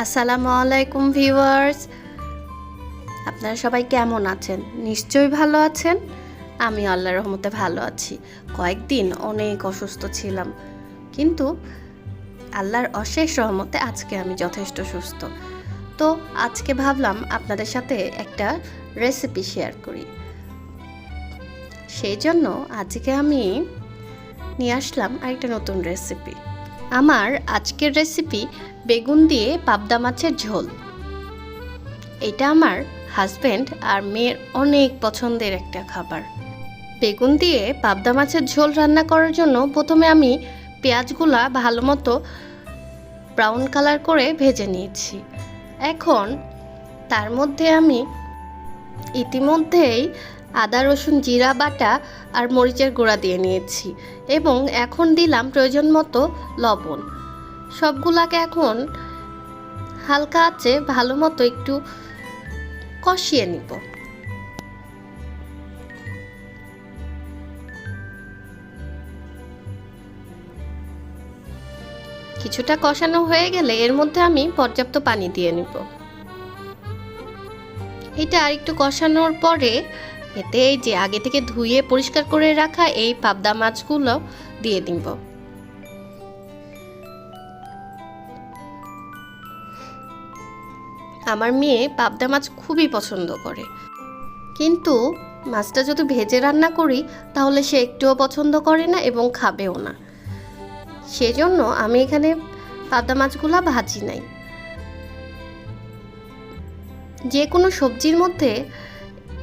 আসসালামু আলাইকুম ভিউয়ার্স। আপনারা সবাই কেমন আছেন? নিশ্চয়ই ভালো আছেন। আমি আল্লাহর রহমতে ভালো আছি। কয়েকদিন অনেক অসুস্থ ছিলাম। কিন্তু আল্লাহর অশেষ রহমতে আজকে আমি যথেষ্ট সুস্থ। তো আজকে ভাবলাম আপনাদের সাথে একটা রেসিপি শেয়ার করি। সেই জন্য আজকে আমি নিয়ে আসলাম আরেকটা নতুন রেসিপি আমার আজকের রেসিপি বেগুন দিয়ে পাবদা মাছের ঝোল। এটা আমার হাজব্যান্ড আর মেয়ের অনেক পছন্দের একটা খাবার। বেগুন দিয়ে পাবদা মাছের ঝোল রান্না করার জন্য প্রথমে আমি পেঁয়াজগুলা ভালো মতো ব্রাউন কালার করে ভেজে নিয়েছি। এখন তার মধ্যে আমি ইতিমধ্যেই আদা, রসুন, জিরা, বাটা আর মরিচের গুঁড়া দিয়ে নিয়েছি এবং এখন দিলাম প্রয়োজন মতো লবণ। সবগুলাকে এখন হালকা আছে ভালো মতো একটু কষিয়ে নিব। কিছুটা কষানো হয়ে গেলে এর মধ্যে আমি পর্যাপ্ত পানি দিয়ে নিব। এটা আর একটু কষানোর পরে এতে যে আগে থেকে ধুয়ে পরিষ্কার করে রাখা এই পাবদা মাছগুলো দিয়ে দিব। আমার মেয়ে পাবদা মাছ খুবই পছন্দ করে। কিন্তু মাছটা যদি ভেজে রান্না করি, তাহলে সে একটুও পছন্দ করে না এবং খাবেও না। সেজন্য আমি এখানে পাবদা মাছগুলা ভাজি নাই। যে কোনো সবজির মধ্যে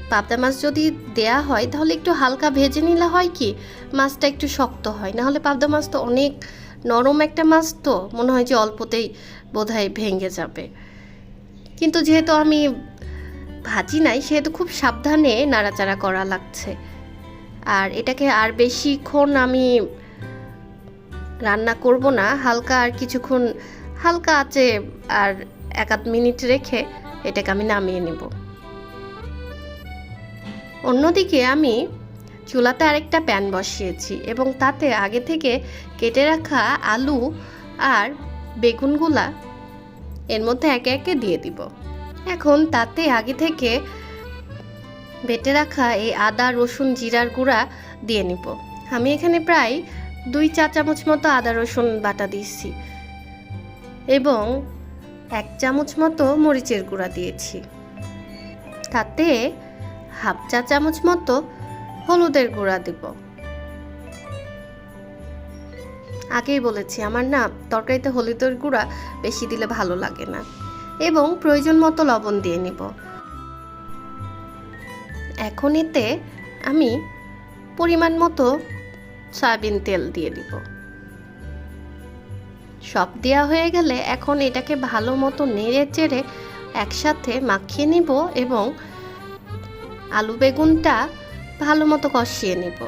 পাবদা মাছ যদি দেয়া হয়, তাহলে একটু হালকা ভেজে নিলে হয় কি? মাছটা একটু শক্ত হয়। নাহলে পাবদা মাছ তো অনেক নরম একটা মাছ তো, মনে হয় যে অল্পতেই বোধহয় ভেঙে যাবে। কিন্তু যেহেতু আমি ভাজি নাই, সেহেতু খুব সাবধানে নাড়াচাড়া করা লাগছে। আর এটাকে আর বেশিক্ষণ আমি রান্না করব না। হালকা আর কিছুক্ষণ, হালকা আছে আর এক আধ মিনিট রেখে এটাকে আমি নামিয়ে নেব। অন্যদিকে আমি চুলাতে আরেকটা প্যান বসিয়েছি এবং তাতে আগে থেকে কেটে রাখা আলু আর বেগুনগুলা এর মধ্যে একে একে দিয়ে দিব। এখন তাতে আগে থেকে বেটে রাখা এই আদা, রসুন, জিরার গুঁড়া দিয়ে নিব। আমি এখানে প্রায় দুই চা চামচ মতো আদা, রসুন বাটা দিয়েছি এবং এক চামচ মতো মরিচের গুঁড়া দিয়েছি। তাতে হাফ চা চামচ মতো হলুদের গুঁড়া দিব। আগেই বলেছি, আমার না তরকারিতে হলুদের গুঁড়া বেশি দিলে ভালো লাগে না এবং প্রয়োজন মতো লবণ দিয়ে নিব। এখন এতে আমি পরিমাণ মতো সয়াবিন তেল দিয়ে দিব। সব দেওয়া হয়ে গেলে এখন এটাকে ভালো মতো নেড়ে চেড়ে একসাথে মাখিয়ে নিব এবং আলু বেগুনটা ভালো মতো কষিয়ে নেব।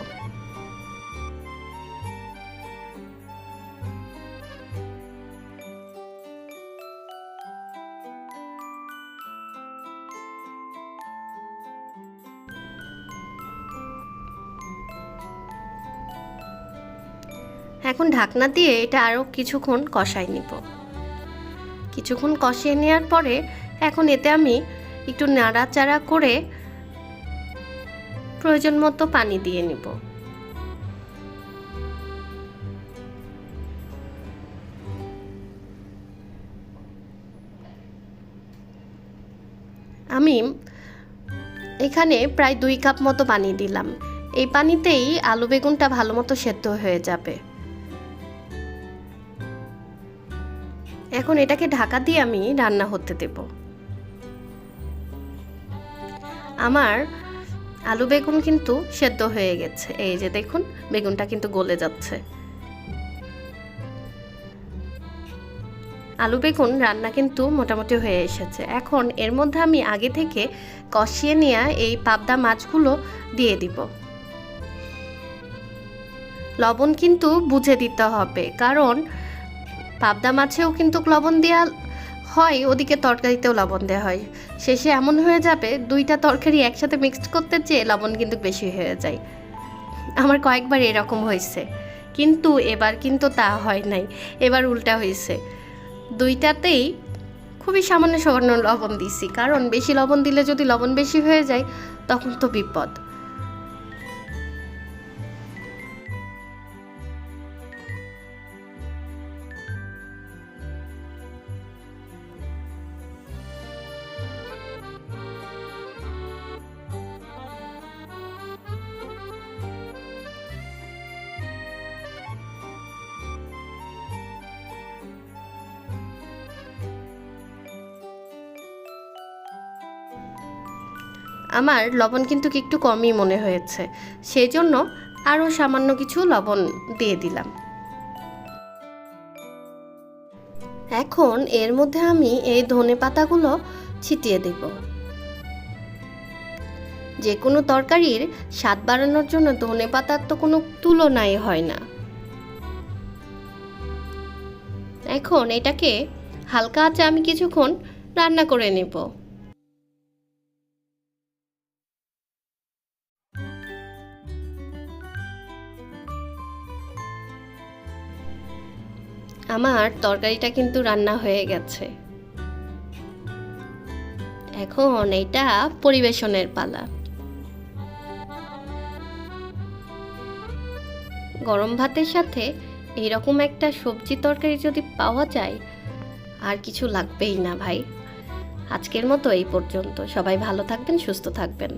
এখন ঢাকনা দিয়ে এটা আরও কিছুক্ষণ কষাই নিব। কিছুক্ষণ কষিয়ে নেওয়ার পরে এখন এতে আমি একটু নাড়াচাড়া করে প্রয়োজন মতো পানি দিয়ে নিব। আমি এখানে প্রায় দুই কাপ মতো পানি দিলাম। এই পানিতেই আলু বেগুনটা ভালো মতো সেদ্ধ হয়ে যাবে। এখন এটাকে ঢাকা দিয়ে আমি রান্না হতে দেব। আমার আলু বেগুন কিন্তু সেদ্ধ হয়ে গেছে। এই যে দেখুন, বেগুনটা কিন্তু গলে যাচ্ছে। আলু বেগুন রান্না কিন্তু মোটামুটি হয়ে এসেছে। এখন এর মধ্যে আমি আগে থেকে কষিয়ে নেওয়া এই পাবদা মাছগুলো দিয়ে দিব। লবণ কিন্তু বুঝে দিতে হবে, কারণ পাবদা মাছেও কিন্তু লবণ দেওয়া হয়, ওদিকে তরকারিতেও লবণ দেওয়া হয়। শেষে এমন হয়ে যাবে, দুইটা তরকারি একসাথে মিক্সড করতে চেয়ে লবণ কিন্তু বেশি হয়ে যায়। আমার কয়েকবার এরকম হয়েছে। কিন্তু এবার কিন্তু তা হয় নাই, এবার উল্টা হয়েছে। দুইটাতেই খুবই সামান্য সামান্য লবণ দিছি কারণ বেশি লবণ দিলে যদি লবণ বেশি হয়ে যায়, তখন তো বিপদ। আমার লবণ কিন্তু একটু কমই মনে হয়েছে। সেই জন্য আরও সামান্য কিছু লবণ দিয়ে দিলাম। এখন এর মধ্যে আমি এই ধনে পাতাগুলো ছিটিয়ে দেব। যে কোনো তরকারির স্বাদ বাড়ানোর জন্য ধনে পাতার তো কোনো তুলনাই হয় না। এখন এটাকে হালকা আঁচে আমি কিছুক্ষণ রান্না করে নেব। আমার তরকারিটা কিন্তু রান্না হয়ে গেছে। এখন এটা পরিবেশনের পালা। গরম ভাতের সাথে এইরকম একটা সবজি তরকারি যদি পাওয়া যায়, আর কিছু লাগবেই না ভাই। আজকের মতো এই পর্যন্ত। সবাই ভালো থাকবেন, সুস্থ থাকবেন।